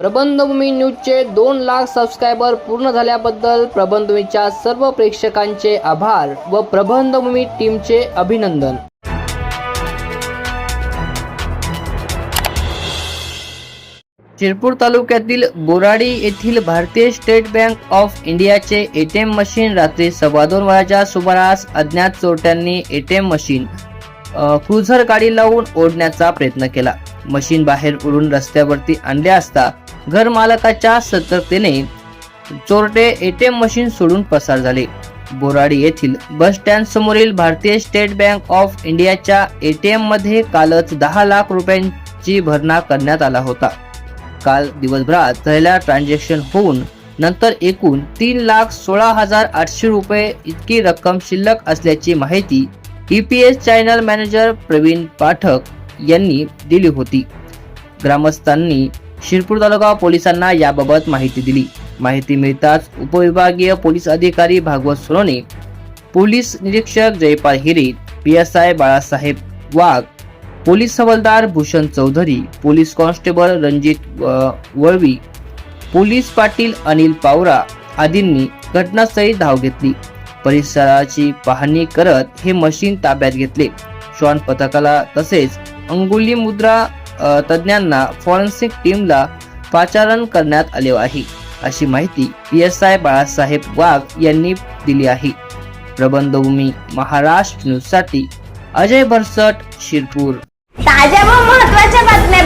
प्रबंधभूमी न्यूजचे दोन लाख सबस्क्रायबर पूर्ण झाल्याबद्दल प्रबंधभूमीच्या सर्व प्रेक्षकांचे आभार व प्रबंधभूमी टीमचे अभिनंदन. शिरपूर तालुक्यातील गोराडी येथील भारतीय स्टेट बँक ऑफ इंडियाचे एटीएम मशीन रात्री सव्वा दोन वाजेच्या सुमारास अज्ञात चोरट्यांनी एटीएम मशीन क्रुझर गाडी लावून ओढण्याचा प्रयत्न केला. मशीन बाहेर उडून रस्त्यावरती आणले असता घरमालकाच्या सतर्कतेने चोरटे एटीएम मशीन सोडून पसार झाले. बोराडी येथील बस स्टँड समोरील भारतीय स्टेट बँक ऑफ इंडियाच्या एटीएममध्ये कालच दहा लाख रुपयांची भरणा करण्यात आला होता. काल दिवसभरात झालेल्या ट्रान्झॅक्शन होऊन नंतर एकूण तीन लाख सोळा हजार आठशे रुपये इतकी रक्कम शिल्लक असल्याची माहिती EPS channel manager Praveen Pathak यांनी दिली होती. ग्रामस्थांनी शिरपूर तालुका पोलिसांना याबाबत माहिती दिली. माहिती मिळताच उपविभागीय पोलीस अधिकारी भागवत सोनोने पोलीस निरीक्षक Jaipal Hire P S I Balasaheb Wagh police हवालदार Bhushan Chaudhari police constable Ranjit Valvi police Patil Anil Pawra आदींनी घटनास्थळी धाव घेतली. परिसराची पाहणी करत हे मशीन ताब्यात घेतले. श्वान पथकाला तसेच अंगुली मुद्रा तज्ज्ञांना फॉरेन्सिक टीमला पाचारण करण्यात आले आहे. अशी माहिती P S I Balasaheb Wagh यांनी दिली आहे. प्रबंधभूमी महाराष्ट्र न्यूजसाठी अजय भरसट शिरपूर. ताज्या व महत्त्वाच्या बातम्या